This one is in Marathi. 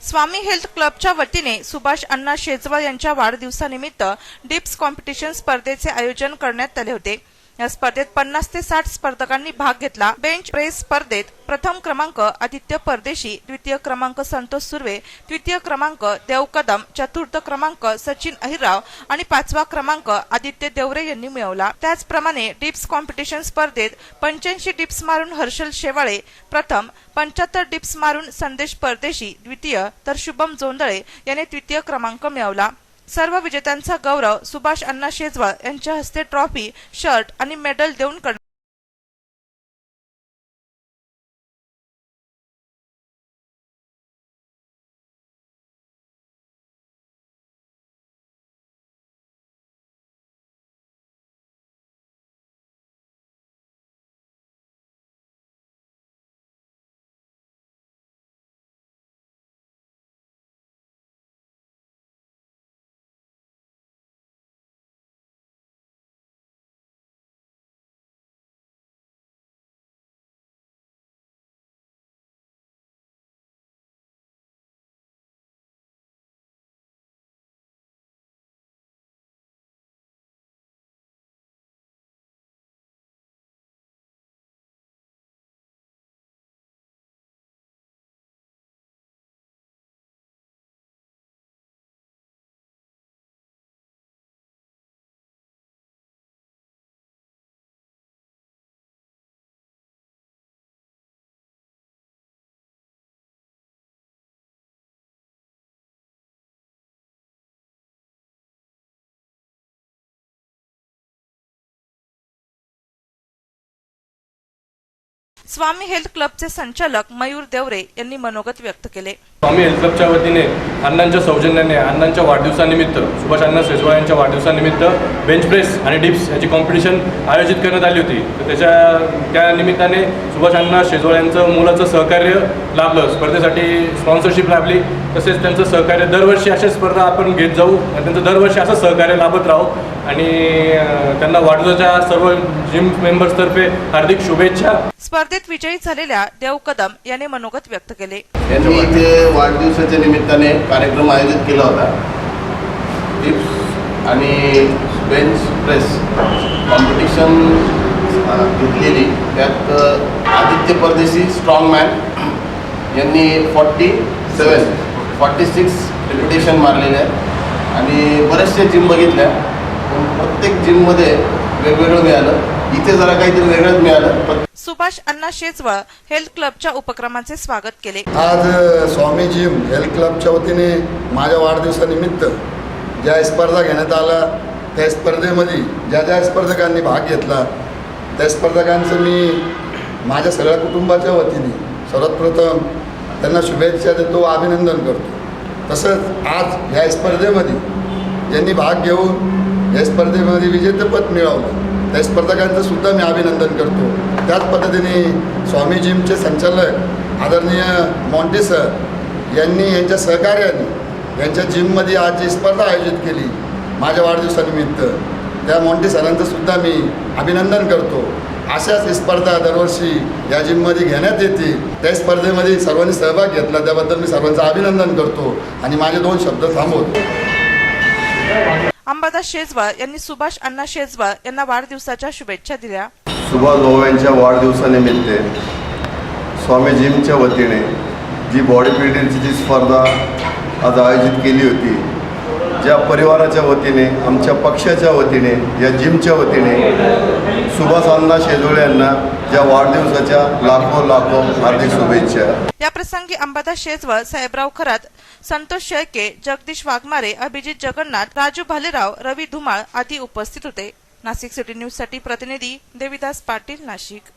स्वामी हेल्थ क्लबच्या वतीने सुभाष अण्णा शेजवाल यांच्या वाढदिवसानिमित्त डिप्स कॉम्पिटिशन स्पर्धेचे आयोजन करण्यात आले होते. या स्पर्धेत पन्नास ते साठ स्पर्धकांनी भाग घेतला. बेंच प्रेस स्पर्धेत प्रथम क्रमांक आदित्य परदेशी द्वितीय क्रमांक संतोष सुर्वे तृतीय क्रमांक देव कदम चतुर्थ क्रमांक सचिन अहिरराव आणि पाचवा क्रमांक आदित्य देवरे यांनी मिळवला. त्याचप्रमाणे डिप्स कॉम्पिटिशन स्पर्धेत पंच्याऐंशी डिप्स मारून हर्षल शेवाळे प्रथम पंच्याहत्तर डिप्स मारून संदेश परदेशी द्वितीय तर शुभम जोंदळे याने तृतीय क्रमांक मिळवला. सर्व विजेत्यांचा गौरव सुभाष अण्णा शेजवाळ यांच्या हस्ते ट्रॉफी शर्ट आणि मेडल देऊन स्वामी हेल्थ क्लबचे संचालक मयूर देवरे यांनी मनोगत व्यक्त केले. स्वामी हेल्थ क्लबच्या वतीने अण्णांच्या सौजन्याने अण्णांच्या वाढदिवसानिमित्त सुभाष अण्णा शेजवळ यांच्या वाढदिवसानिमित्त बेंच प्रेस आणि डिप्स याची कॉम्पिटिशन आयोजित करण्यात आली होती. तर त्याच्या त्या निमित्ताने सुभाष अण्णा शेजवळ यांचं मुलाचं सहकार्य लाभलं स्पर्धेसाठी स्पॉन्सरशिप लाभली. तसेच त्यांचं सहकार्य दरवर्षी अशा स्पर्धा आपण घेत जाऊ आणि त्यांचं दरवर्षी असं सहकार्य लाभत राहू. आणि त्यांना वाढदिवसाच्या सर्व जिम मेंबर्सतर्फे हार्दिक शुभेच्छा. स्पर्धेत विजयी झालेल्या देव कदम यांनी मनोगत व्यक्त केले. वाढदिवसाच्या निमित्ताने कार्यक्रम आयोजित केला होता. टिप्स आणि बेंच प्रेस कॉम्पिटिशन घेतलेली. त्यात आदित्य परदेशी स्ट्रॉंग मॅन यांनी forty seven forty six repetition मारलेले आहे आणि बऱ्याचशा जिम बघितल्या. पण प्रत्येक जिममध्ये वेगवेगळं मिळालं. इथे जरा काहीतरी वेगळंच मिळालं सुभाष अण्णा शेजवळ हेल्थ क्लबच्या उपक्रमाचे स्वागत केले. आज स्वामी जिम हेल्थ क्लबच्या वतीने माझ्या वाढदिवसानिमित्त ज्या स्पर्धा घेण्यात आल्या त्या स्पर्धेमध्ये ज्या ज्या स्पर्धकांनी भाग घेतला त्या स्पर्धकांचं मी माझ्या सगळ्या कुटुंबाच्या वतीने सर्वात प्रथम त्यांना शुभेच्छा देतो अभिनंदन करतो. तसंच आज ह्या स्पर्धेमध्ये ज्यांनी भाग घेऊन या स्पर्धेमध्ये विजेतेपद मिळवलं त्या स्पर्धकांचं सुद्धा मी अभिनंदन करतो. त्याच पद्धतीने स्वामी जिमचे संचालक आदरणीय मॉन्टे सर यांनी यांच्या सहकार्याने यांच्या जिममध्ये आज जी स्पर्धा आयोजित केली माझ्या वाढदिवसानिमित्त त्या मॉन्टे सरांचं सुद्धा मी अभिनंदन करतो. अशाच स्पर्धा दरवर्षी या जिममध्ये घेण्यात येते त्या स्पर्धेमध्ये सर्वांनी सहभाग घेतला त्याबद्दल मी सर्वांचं अभिनंदन करतो. आणि माझे दोन शब्द थांबवतो. अंबादास शेजवाळ यांनी सुभाष अण्णा शेजवाळ यांना वाढदिवसाच्या शुभेच्छा दिल्या. सुभाष भाऊ यांच्या वाढदिवसानिमित्त स्वामी जिमच्या वतीने जी बॉडी बिल्डिंगची जी स्पर्धा आज आयोजित केली होती ज्या परिवाराच्या वतीने आमच्या पक्षाच्या वतीने या जिमच्या वतीने सुभाष अण्णा शेजोळे यांना ज्या वाढदिवसाच्या लाखो लाखो हार्दिक शुभेच्छा. या प्रसंगी अंबादास शेजवळ साहेबराव खरात संतोष शेळके जगदीश वाघमारे अभिजित जगन्नाथ राजू भालेराव रवी धुमाळ आदी उपस्थित होते. नाशिक सिटी न्यूजसाठी प्रतिनिधी देविदास पाटील नाशिक.